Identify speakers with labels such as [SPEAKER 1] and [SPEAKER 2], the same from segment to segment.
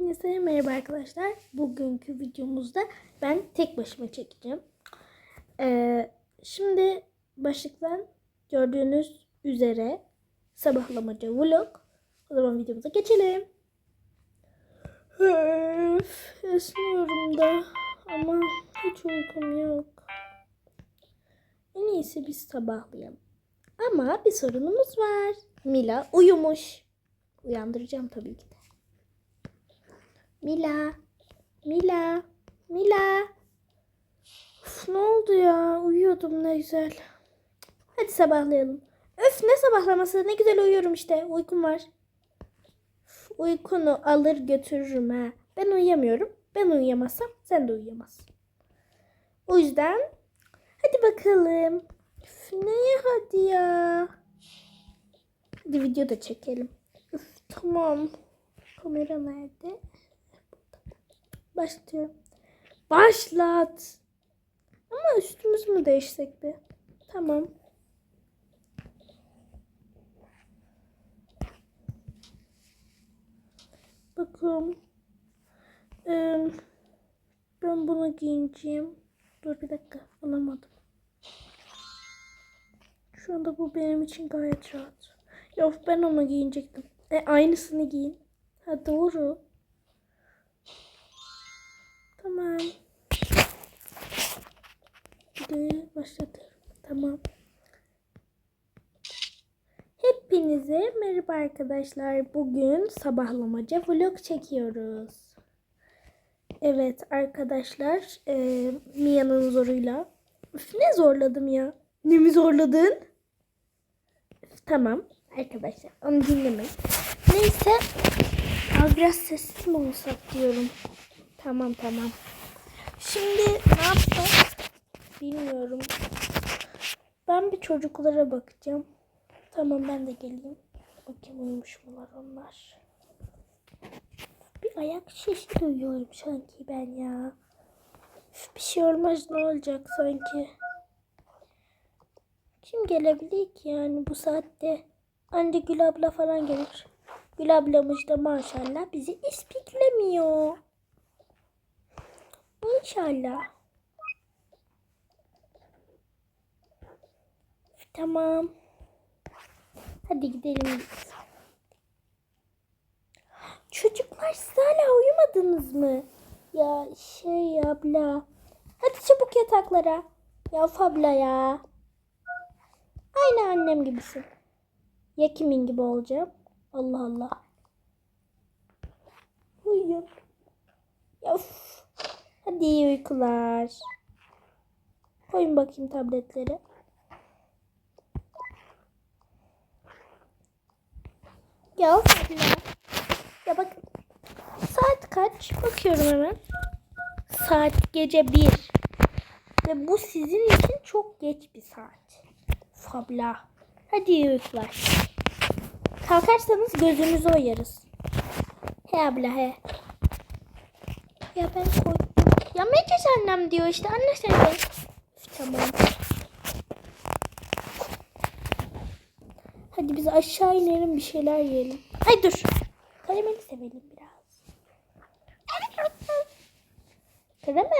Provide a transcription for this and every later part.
[SPEAKER 1] Hepinize merhaba arkadaşlar. Bugünkü videomuzda ben tek başıma çekeceğim. Ee, şimdi başlıktan gördüğünüz üzere sabahlamacı vlog. O zaman videomuza geçelim. Öf, esniyorum da ama hiç uykum yok. En iyisi biz sabahlayalım. Ama bir sorunumuz var. Mila uyumuş. Uyandıracağım tabii ki de. Mila. Mila. Mila. Uf, ne oldu ya? Uyuyordum ne güzel. Hadi sabahlayalım. Öf ne sabahlaması ne güzel uyuyorum işte. Uykum var. Uf, uykunu alır götürürüm ha. Ben uyuyamıyorum. Ben uyuyamazsam sen de uyuyamazsın. O yüzden hadi bakalım. Üf, neye hadi ya? Hadi video da çekelim. Üf, tamam. Kamera nerede? Başlıyorum. Başlat. Ama üstümüzü mü değişsek bir? Tamam. Bakalım. Ee, ben bunu giyineceğim. Dur bir dakika. Alamadım. Şu anda bu benim için gayet rahat. Yok ben onu giyinecektim. E, aynısını giyin. Ha doğru. Tamam. Videoyu başlatıyorum. Tamam. Hepinize merhaba arkadaşlar. Bugün sabahlamaca vlog çekiyoruz. Evet arkadaşlar. E, Mia'nın zoruyla. Üf, ne zorladım ya? Ne mi zorladın? Üf, tamam arkadaşlar. Onu dinlemeyin. Neyse. Az biraz sessiz mi olsak diyorum. Tamam tamam. Şimdi ne yapsak? Bilmiyorum. Ben bir çocuklara bakacağım. Tamam ben de geleyim. Bakayım uyumuş mular onlar. Bir ayak sesi duyuyorum sanki ben ya. Bir şey olmaz ne olacak sanki. Kim gelebilir ki yani bu saatte? Anca Gül abla falan gelir. Gül ablamız da maşallah bizi ispiklemiyor. İnşallah. Tamam. Hadi gidelim. Çocuklar siz hala uyumadınız mı? Ya şey abla. Hadi çabuk yataklara. Ya abla ya. Aynı annem gibisin. Ya kimin gibi olacağım? Allah Allah. Uyuyun. Ya of. Hadi iyi uykular. Koyun bakayım tabletleri. Ya abla. Ya bak. Saat kaç? Bakıyorum hemen. Saat gece bir. Ve bu sizin için çok geç bir saat. Fabla. Hadi iyi uykular. Kalkarsanız gözünüzü oyarız. He abla he. Ya ben koydum. Ya Meclis annem diyor işte. Anne sen Tamam. Hadi biz aşağı inelim bir şeyler yiyelim. Ay dur. Karameli sevelim biraz. Karamel.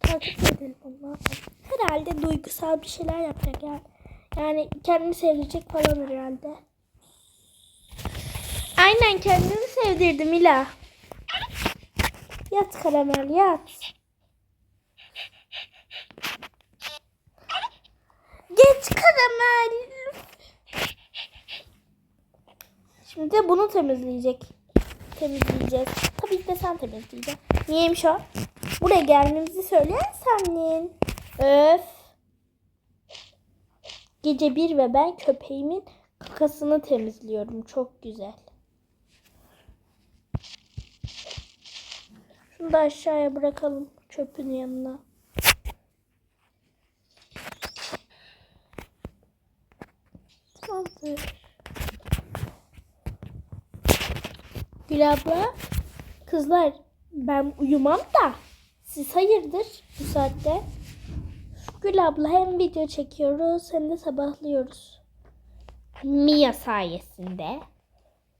[SPEAKER 1] Takip edelim onu. Herhalde duygusal bir şeyler yapacak yani. Yani kendini sevdirecek falan herhalde. Aynen kendini sevdirdi Mila. Yat karamel yat. Geç karamel. Şimdi de bunu temizleyecek. Temizleyeceğiz. Tabii ki de sen temizleyeceksin. Niyeymiş o? Buraya gelmemizi söyleyen senin. Öf. Gece bir ve ben köpeğimin kakasını temizliyorum. Çok güzel. Şunu da aşağıya bırakalım çöpün yanına. Tamamdır. Gül abla, kızlar ben uyumam da siz hayırdır bu saatte? Gül abla hem video çekiyoruz hem de sabahlıyoruz. Mia sayesinde.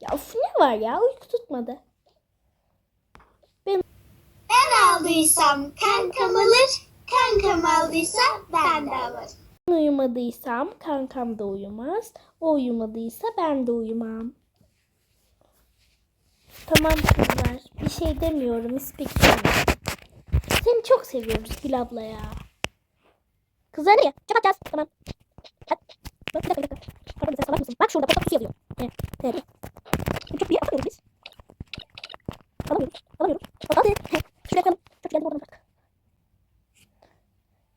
[SPEAKER 1] Ya of ne var ya uyku tutmadı.
[SPEAKER 2] Ben aldıysam kankam alır, kankam aldıysa ben de alırım.
[SPEAKER 1] Ben uyumadıysam kankam da uyumaz. O uyumadıysa ben de uyumam. Tamam kızlar. Bir şey demiyorum. İspektörüm. Seni çok seviyoruz Gül abla ya. Kızlar ne? Kapatacağız. Tamam. Bak bir dakika bir dakika. Pardon sen salak mısın? Bak şurada fotoğrafı yazıyor. Evet. Evet. Çok bir atamıyoruz biz. Alamıyoruz. Alamıyoruz. Hadi. Şuraya koyalım. Geldim oradan bak.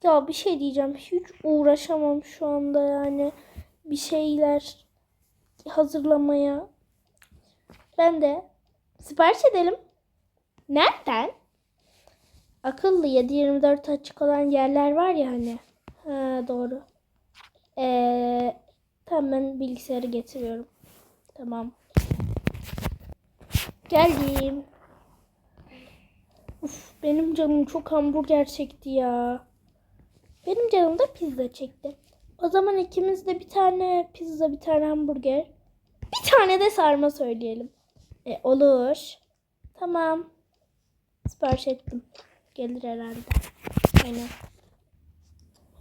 [SPEAKER 1] Ya bir şey diyeceğim. Hiç uğraşamam şu anda yani. Bir şeyler hazırlamaya. Ben de sipariş edelim. Nereden? Akıllı 7-24 açık olan yerler var ya hani. Ha doğru. Ee, tamam ben bilgisayarı getiriyorum. Tamam. Geldim. Benim canım çok hamburger çekti ya. Benim canım da pizza çekti. O zaman ikimiz de bir tane pizza, bir tane hamburger. Bir tane de sarma söyleyelim. E, olur. Tamam. Sipariş ettim. Gelir herhalde. Aynen.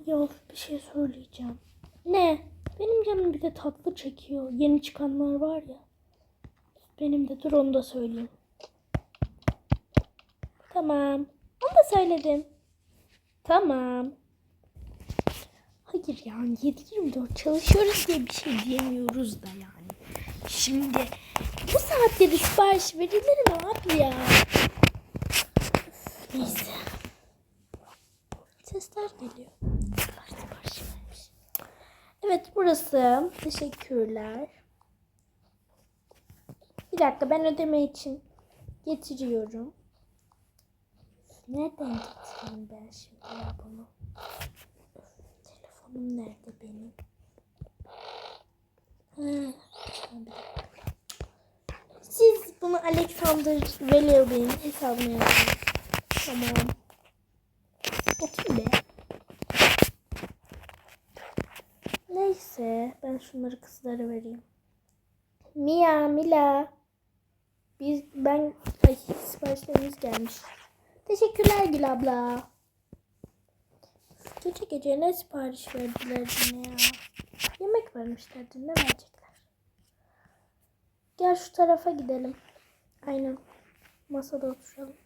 [SPEAKER 1] Ya bir şey söyleyeceğim. Ne? Benim canım bir de tatlı çekiyor. Yeni çıkanlar var ya. Benim de dur onu da söyleyeyim. Tamam. Onu da söyledim. Tamam. Hayır yani 7-24 çalışıyoruz diye bir şey diyemiyoruz da yani. Şimdi bu saatte bir sipariş verilir mi abi ya? Neyse. Sesler geliyor. Evet burası. Teşekkürler. Bir dakika ben ödeme için getiriyorum. Nereden getireyim ben şimdi ya bunu? Telefonum nerede benim? Siz bunu Alexander Velev'in hesabına yazın. Tamam. O kim be? Neyse ben şunları kızlara vereyim. Mia, Mila. Biz ben ay siparişlerimiz gelmiş. Teşekkürler Gül abla. Gece gece ne sipariş verdiler yine ya? Yemek vermişlerdi ne verecekler? Gel şu tarafa gidelim. Aynen. Masada oturalım.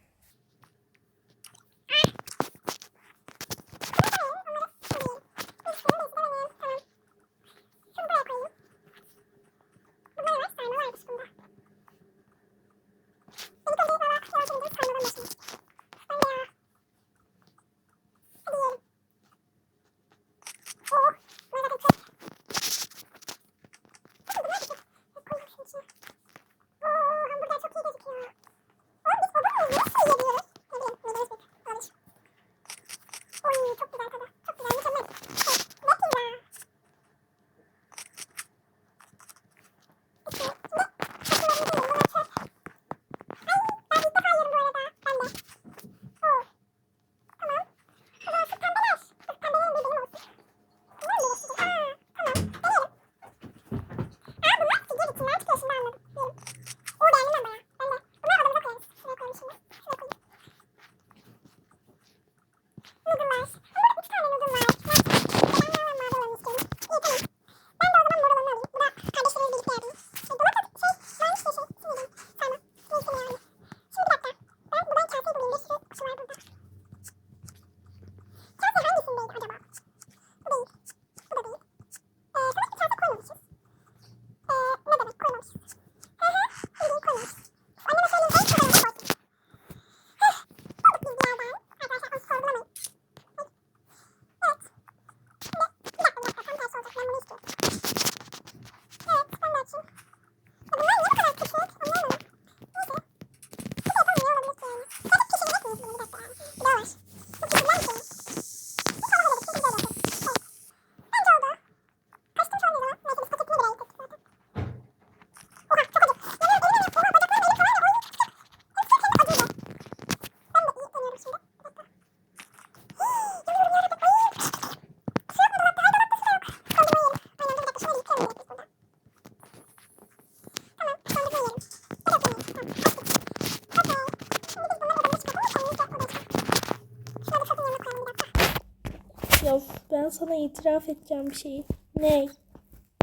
[SPEAKER 1] Sana itiraf edeceğim bir şey. Ne?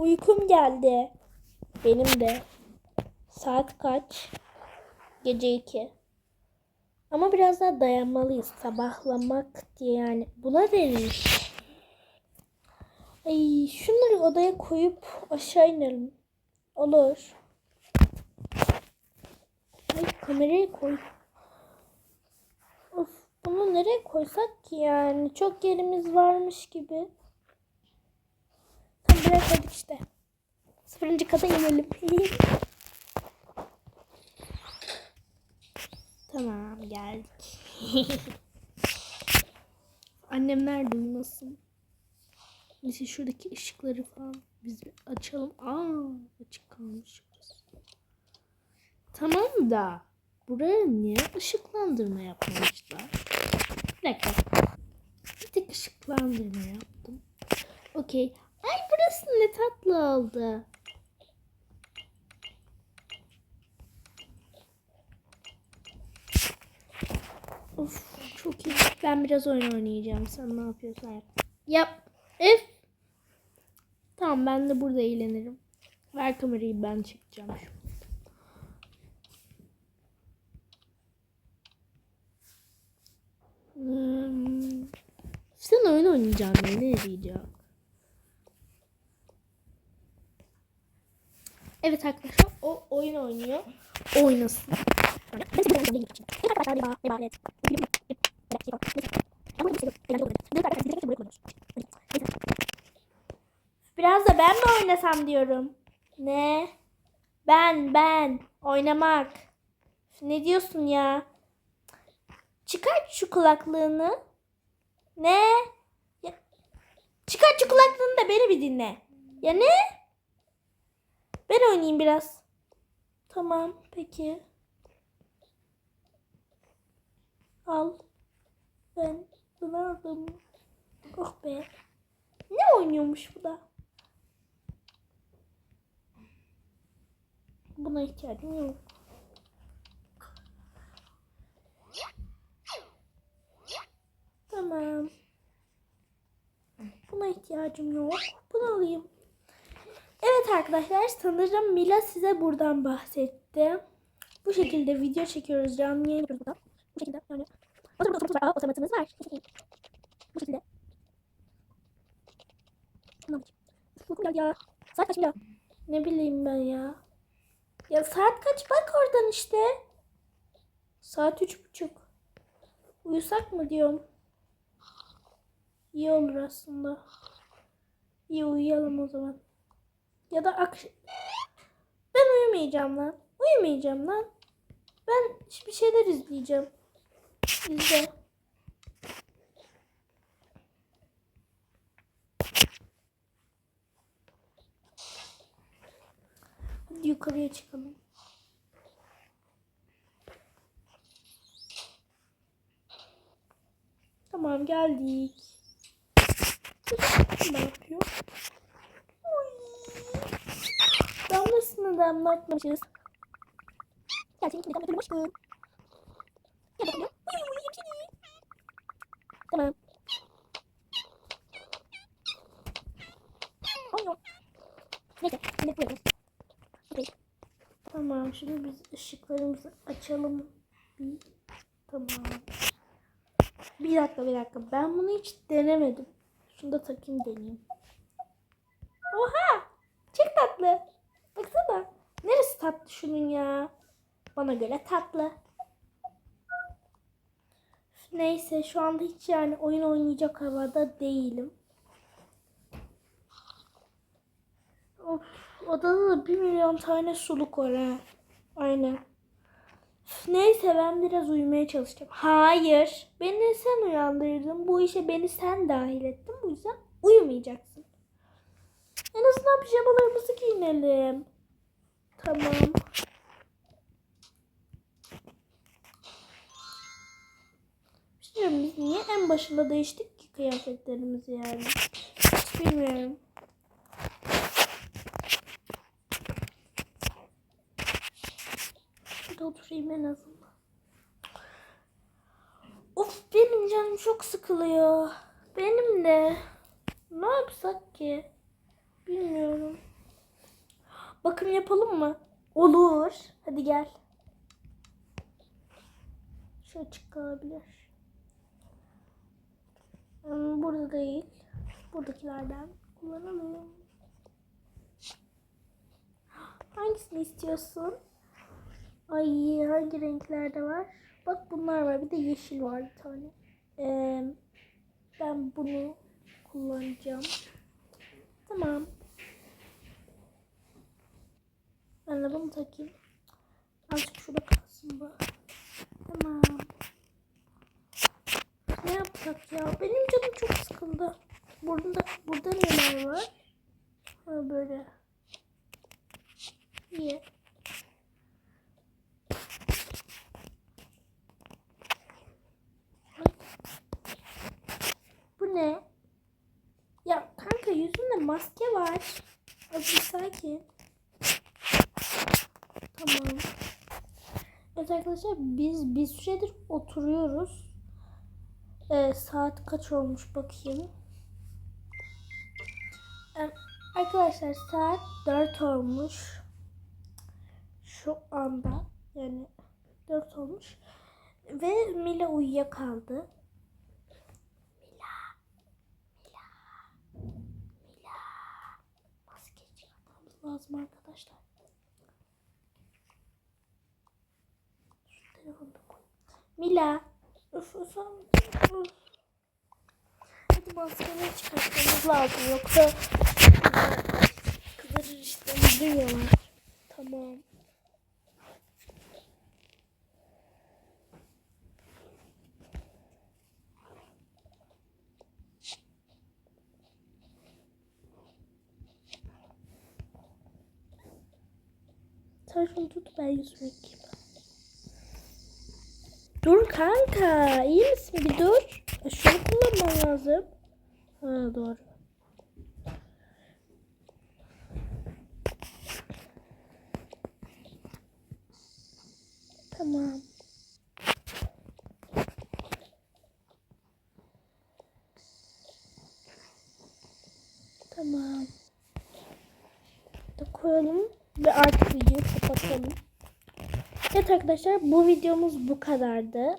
[SPEAKER 1] Uykum geldi. Benim de. Saat kaç? Gece 2. Ama biraz daha dayanmalıyız. Sabahlamak diye yani. Buna denir. Ay şunları odaya koyup aşağı inelim. Olur. Ay kamerayı koy. Bunu nereye koysak ki yani? Çok yerimiz varmış gibi. Tamam buraya koyduk işte. Sıfırıncı kata inelim. tamam geldik. Annemler duymasın. Neyse şuradaki ışıkları falan biz bir açalım. Aa açık kalmış. Tamam da buraya niye ışıklandırma yapmamışlar? Bir dakika. Bir tek ışıklandırma yaptım. Okey. Ay burası ne tatlı oldu. Of çok iyi. Ben biraz oyun oynayacağım. Sen ne yapıyorsan yap. Yap. F. Tamam ben de burada eğlenirim. Ver kamerayı ben çekeceğim şu. Hmm. Sen oyun oynayacaksın ya, ne diyeceğim? Evet arkadaşlar o oyun oynuyor. Oynasın. Biraz da ben mi oynasam diyorum. Ne? Ben ben oynamak. Ne diyorsun ya? Çıkart şu kulaklığını. Ne? Ya, çıkart şu kulaklığını da beni bir dinle. Ya ne? Ben oynayayım biraz. Tamam peki. Al. Ben bunu aldım. Oh be. Ne oynuyormuş bu da? Buna ihtiyacım yok. Tamam. Buna ihtiyacım yok. Bunu alayım. Evet arkadaşlar sanırım Mila size buradan bahsetti. Bu şekilde video çekiyoruz. Canlı yayın burada. Bu şekilde yani. Otomatımız var. Otomatımız var. Bu şekilde. Bakayım. Uykum ya. Saat kaç Mila? Ne bileyim ben ya. Ya saat kaç? Bak oradan işte. Saat üç buçuk. Uyusak mı diyorum. İyi olur aslında. İyi uyuyalım o zaman. Ya da akş... Ben uyumayacağım lan. Uyumayacağım lan. Ben bir şeyler izleyeceğim. İzle. Hadi yukarıya çıkalım. Tamam geldik. Ne yapıyor? Damlasını damlatmışız. Öpülmüştüm. Gel bakalım. Uy, uyuyayım seni. Tamam. Yok. Neyse. Şimdi koyalım. Tamam. Şimdi biz ışıklarımızı açalım. Bir. Tamam. Bir dakika bir dakika. Ben bunu hiç denemedim. Şunu da takayım deneyeyim. Oha! Çok tatlı. Baksana. Neresi tatlı şunun ya? Bana göre tatlı. Neyse şu anda hiç yani oyun oynayacak havada değilim. Of, odada da bir milyon tane suluk var ha. Aynen. Neyse ben biraz uyumaya çalışacağım. Hayır. Beni sen uyandırdın. Bu işe beni sen dahil ettin. Yüzden uyumayacaksın. En azından pijamalarımızı giyinelim. Tamam. Bilmiyorum biz niye en başında değiştik ki kıyafetlerimizi yani. Hiç bilmiyorum. Şurada oturayım en azından. Of benim canım çok sıkılıyor. Benim de. Ne yapsak ki? Bilmiyorum. Bakım yapalım mı? Olur. Hadi gel. Şu açık kalabilir. Hmm, Burada değil. Buradakilerden kullanalım. Hangisini istiyorsun? Ay hangi renklerde var? Bak bunlar var. Bir de yeşil var bir tane. Ee, ben bunu kullanacağım. Tamam. Ben de bunu takayım. Azıcık şurada kalsın bu. Tamam. Ne yapsak ya? Benim canım çok sıkıldı. Burada, burada neler var? Ha böyle. İyi. Bu ne? Ya kanka yüzünde maske var. Azıcık sakin. Tamam. Evet arkadaşlar biz bir süredir oturuyoruz. Ee, saat kaç olmuş bakayım. Ee, arkadaşlar saat 4 olmuş. Şu anda yani 4 olmuş. Ve Mila uyuyakaldı. Mila. Mila. Mila. Maske çıkartmamız lazım arkadaşlar. Şu telefonu da koy. Mila. Üf üf üf. Hadi maskeni çıkartmamız lazım yoksa kızarır işte üzülüyorlar. Tamam. Şunu tut ben yıkayayım. Dur kanka. iyi misin? Bir dur. Şunu kullanman lazım. Ha doğru. Tamam. Tamam. Da koyalım ve artık videoyu kapatalım. Evet arkadaşlar bu videomuz bu kadardı.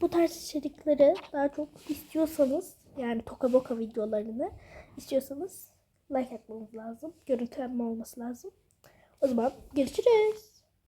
[SPEAKER 1] Bu tarz içerikleri daha çok istiyorsanız yani toka boka videolarını istiyorsanız like atmanız lazım. Görüntülenme olması lazım. O zaman görüşürüz.